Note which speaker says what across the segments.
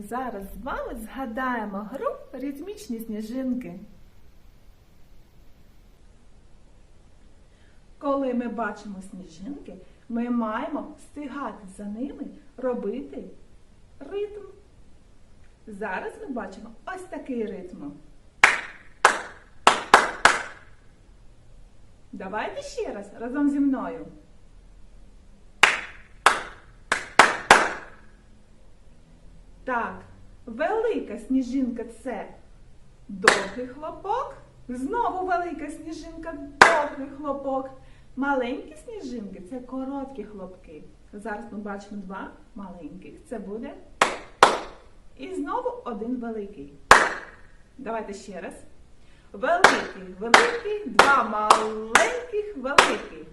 Speaker 1: зараз з вами згадаємо гру ритмічні сніжинки. Коли ми бачимо сніжинки, ми маємо встигати за ними робити ритм. Зараз ми бачимо ось такий ритм. Давайте ще раз разом зі мною. Так, велика сніжинка це довгий хлопок. Знову велика сніжинка, довгий хлопок. Маленькі сніжинки це короткі хлопки. Зараз ми бачимо два маленьких. Це буде. І знову один великий. Давайте ще раз. Великий, великий, два маленьких, великий.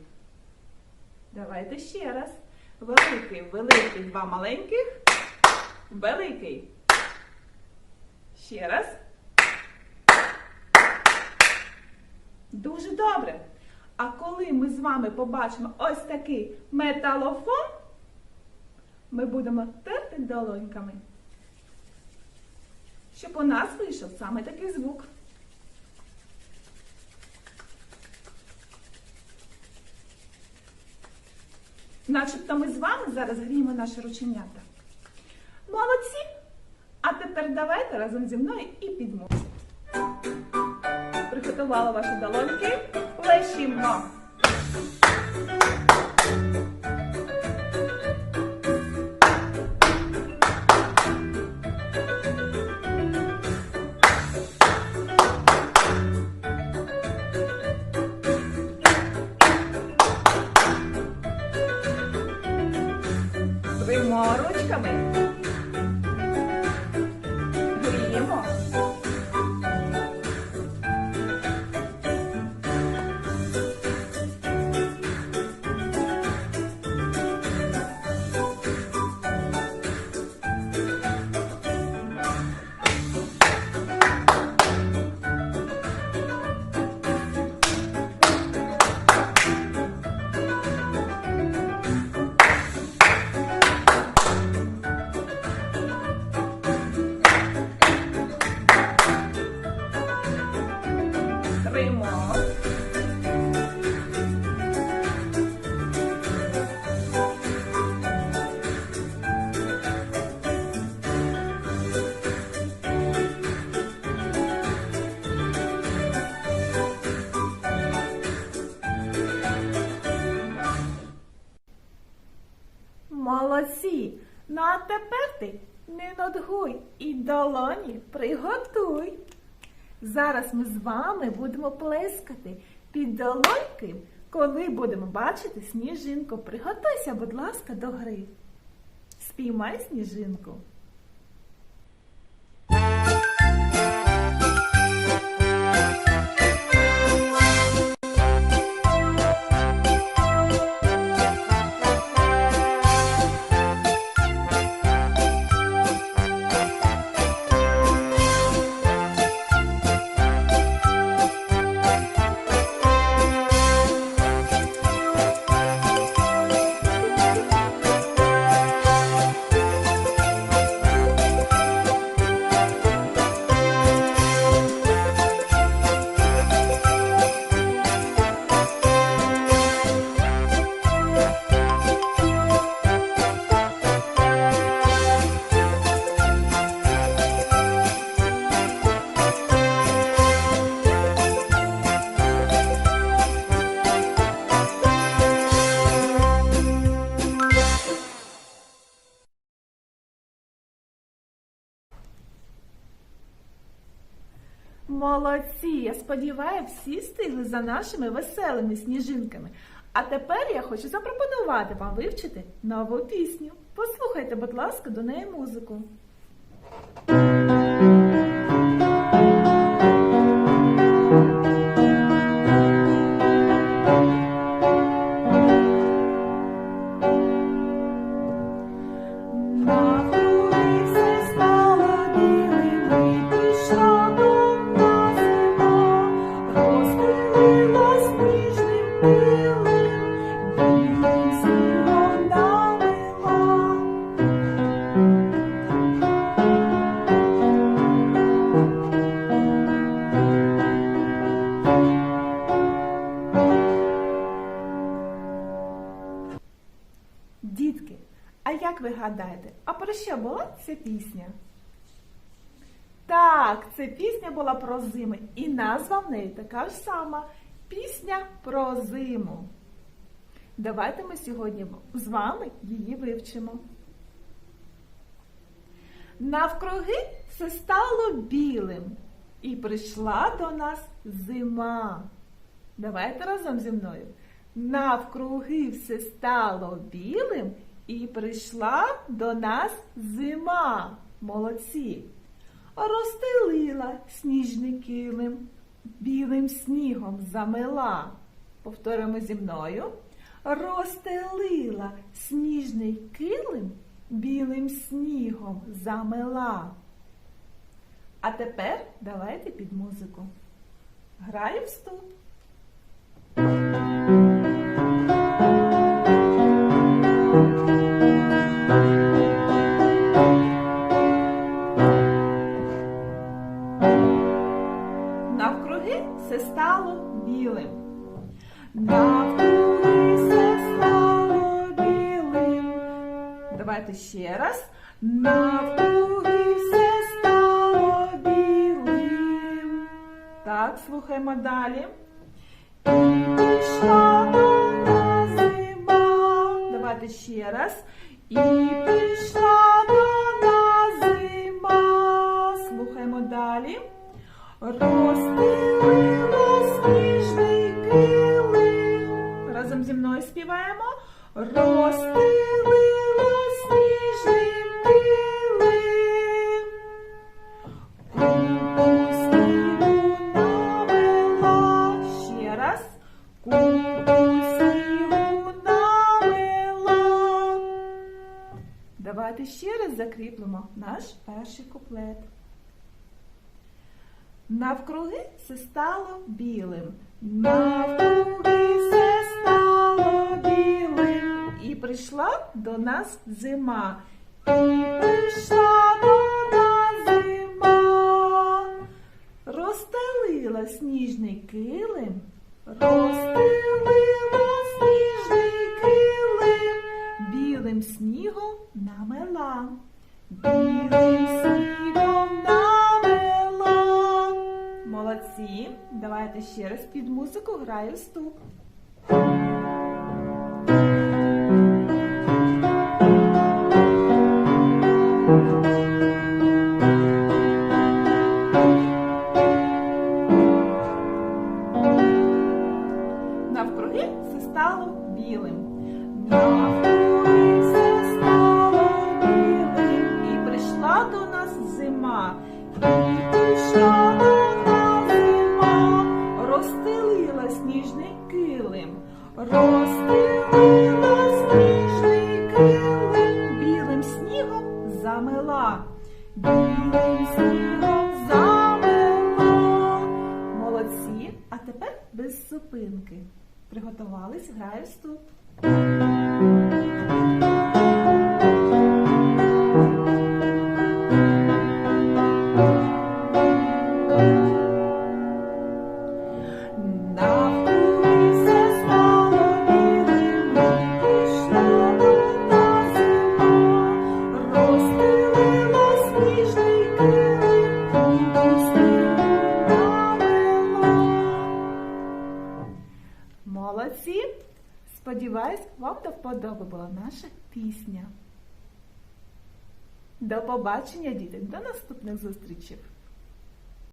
Speaker 1: Давайте ще раз. Великий, великий, два маленьких. Великий. Ще раз. Дуже добре. А коли ми з вами побачимо ось такий металофон, ми будемо терти долоньками, щоб у нас вийшов саме такий звук. Начебто ми з вами зараз гріємо наші рученята. Молодці! А тепер давайте разом зі мною і підмо. Приготувала ваші долоньки. Плещімо. Двома ручками. Молодці! Ну а тепер ти не надгуй і долоні приготуй. Зараз ми з вами будемо плескати під долоньки, коли будемо бачити сніжинку. Приготуйся, будь ласка, до гри. Спіймай сніжинку. Молодці! Я сподіваюся, всі стигли за нашими веселими сніжинками. А тепер я хочу запропонувати вам вивчити нову пісню. Послухайте, будь ласка, до неї музику. Дітки, а як ви гадаєте, а про що була ця пісня? Так, ця пісня була про зими, і назва в неї така ж сама пісня про зиму. Давайте ми сьогодні з вами її вивчимо. Навкруги все стало білим, і прийшла до нас зима. Давайте разом зі мною. Навкруги все стало білим, і прийшла до нас зима. Молодці. Розстелила сніжний килим, білим снігом замела. Повторимо зі мною. Розстелила сніжний килим, білим снігом замела. А тепер давайте під музику. Граю стук. Білим. Навкруги все стало білим. Давайте ще раз. Навкруги все стало білим. Так, слухаємо далі. І прийшла до зима. Давайте ще раз. І прийшла до зима. Слухаємо далі. Розстелила Разом зі мною співаємо. Розстелила сніжний килим. Купу намела. Ще раз. Купу снігу намела. Давайте ще раз закріплемо наш перший куплет. Навкруги все стало білим, навкруги все і прийшла до нас зима, і прийшла до нас зима, розстелила сніжний килим, розстелила сніжний килим, білим снігом намела, білим снігом намела. Молодці. Давайте ще раз під музику граю вступ. Навкруги все стало білим. Навкруги все стало білим. І прийшла до нас зима. І прийшла до зима. Розстелила сніжний килим. Розстелила сніжний килим. Білим снігом замела. Білим снігом замела. Молодці. А тепер без зупинки. Приготувались, граю вступ. Сподіваюсь, вам до вподоби наша пісня. До побачення, діти, до наступних зустрічей!